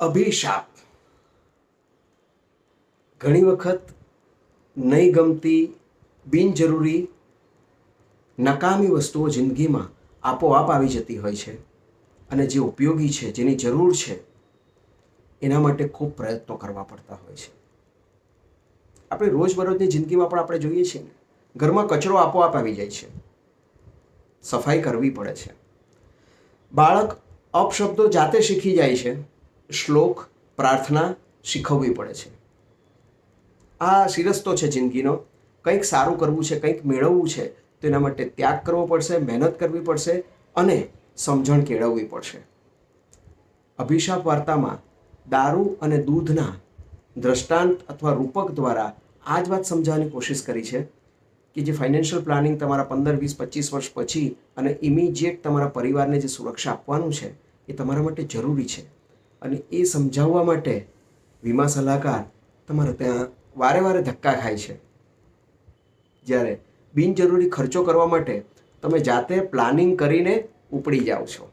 અભિશાપ. ઘણી વખત નહીં ગમતી, બિનજરૂરી, નકામી વસ્તુઓ જિંદગીમાં આપોઆપ આવી જતી હોય છે અને જે ઉપયોગી છે, જેની જરૂર છે, એના માટે ખૂબ પ્રયત્નો કરવા પડતા હોય છે. આપણે રોજબરોજની જિંદગીમાં પણ આપણે જોઈએ છીએ ને, ઘરમાં કચરો આપોઆપ આવી જાય છે. સફાઈ કરવી પડે છે. બાળક અપશબ્દો જાતે શીખી જાય છે. શ્લોક, પ્રાર્થના શીખવવી પડે છે. આ શિરસ્તો છે જિંદગીનો. કંઈક સારું કરવું છે, કંઈક મેળવવું છે, તો એના માટે ત્યાગ કરવો પડશે, મહેનત કરવી પડશે અને સમજણ કેળવવી પડશે. અભિશાપ વાર્તામાં દારૂ અને દૂધના દ્રષ્ટાંત અથવા રૂપક દ્વારા આ જ વાત સમજાવવાની કોશિશ કરી છે કે જે ફાઇનાન્શિયલ પ્લાનિંગ તમારા પંદર, વીસ, પચીસ વર્ષ પછી અને ઇમિજિએટ તમારા પરિવારને જે સુરક્ષા આપવાનું છે એ તમારા માટે જરૂરી છે. અને એ સમજાવવા માટે વીમા સલાહકાર તમારે ત્યાં વારે વારે ધક્કા ખાય છે. જ્યારે બિનજરૂરી ખર્ચો કરવા માટે તમે જાતે પ્લાનિંગ કરીને ઉપડી જાઓ છો.